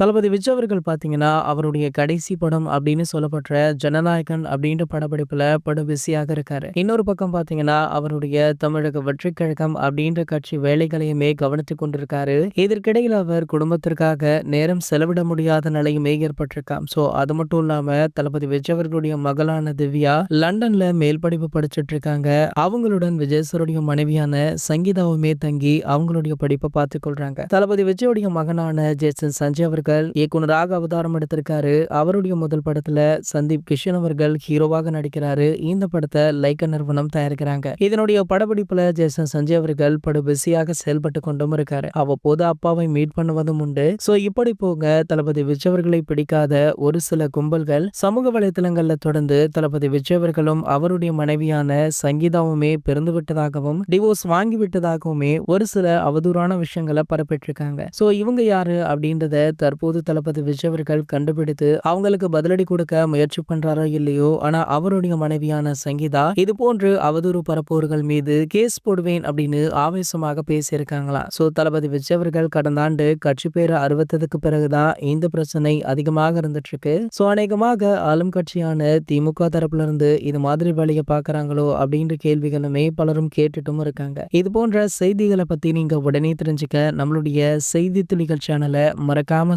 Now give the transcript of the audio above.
தளபதி விஜய் அவர்கள் பார்த்தீங்கன்னா, அவருடைய கடைசி படம் அப்படின்னு சொல்லப்படுற ஜனநாயகன் அப்படின்ற படப்பிடிப்புல படு பிஸியாக இருக்காரு. இன்னொரு பக்கம் பார்த்தீங்கன்னா, அவருடைய தமிழக வெற்றி கழகம் அப்படின்ற கட்சி வேலைகளையுமே கவனித்துக் கொண்டிருக்காரு. இதற்கிடையில் அவர் குடும்பத்திற்காக நேரம் செலவிட முடியாத நிலையுமே ஏற்பட்டிருக்காம். ஸோ அது மட்டும் இல்லாம தளபதி விஜய் அவர்களுடைய மகளான திவ்யா லண்டன்ல மேல் படிப்பு படிச்சுட்டு இருக்காங்க. அவங்களுடன் விஜயசருடைய மனைவியான சங்கீதாவுமே தங்கி அவங்களுடைய படிப்பை பார்த்துக் கொள்றாங்க. தளபதி விஜயோடைய மகனான ஜேசன் சஞ்சய் அவர்கள் இயக்குனராக அவதாரம் எடுத்திருக்காரு. அவருடைய முதல் படத்துல சந்தீப் கிஷன் அவர்கள் ஹீரோவாக நடிக்கிறாரு. இந்த படத்தை லைக்க நிறுவனம் தயாரிக்கிறாங்க. இதனுடைய படப்பிடிப்புல ஜெய்சன் சஞ்சய் அவர்கள் படு பிஸியாக செயல்பட்டு கொண்டும் இருக்காரு. அவ்வப்போது அப்பாவை மீட் பண்ணுவதும் உண்டு. சோ இப்படி போக தளபதி விஜய் அவர்களை பிடிக்காத ஒரு சில கும்பல்கள் சமூக வலைதளங்கள்ல தொடர்ந்து தளபதி விஜய் அவர்களும் அவருடைய மனைவியான சங்கீதாவுமே பிறந்து விட்டதாகவும் டிவோர்ஸ் வாங்கி விட்டதாகவுமே ஒரு சில அவதூறான விஷயங்களை பரப்பிட்டு இருக்காங்க. ஸோ இவங்க யாரு அப்படின்றத தற்போது தளபதி விஜய் அவர்கள் கண்டுபிடித்து அவங்களுக்கு பதிலடி கொடுக்க முயற்சி பண்றாரோ இல்லையோ? ஆனா அவருடைய மனைவியான சங்கீதா இது போன்று அவதூறு பரப்புவர்கள் மீது கேஸ் போடுவேன் அப்படின்னு ஆவேசமாக பேசியிருக்காங்களா? சோ தளபதி விஜய் அவர்கள் கடந்த ஆண்டு கட்சி பேரை அறிவித்ததுக்கு பிறகுதான் இந்த பிரச்சனை அதிகமாக இருந்துட்டு இருக்கு சோ அநேகமாக ஆளும் கட்சியான திமுக தரப்புல இருந்து இது மாதிரி வழியை பார்க்கறாங்களோ அப்படின்ற கேள்விகளுமே பலரும் கேட்டுட்டும் இருக்காங்க. இது போன்ற செய்திகளை பத்தி நீங்க உடனே தெரிஞ்சுக்க நம்மளுடைய செய்தி துளிகள் சேனலை மறக்காம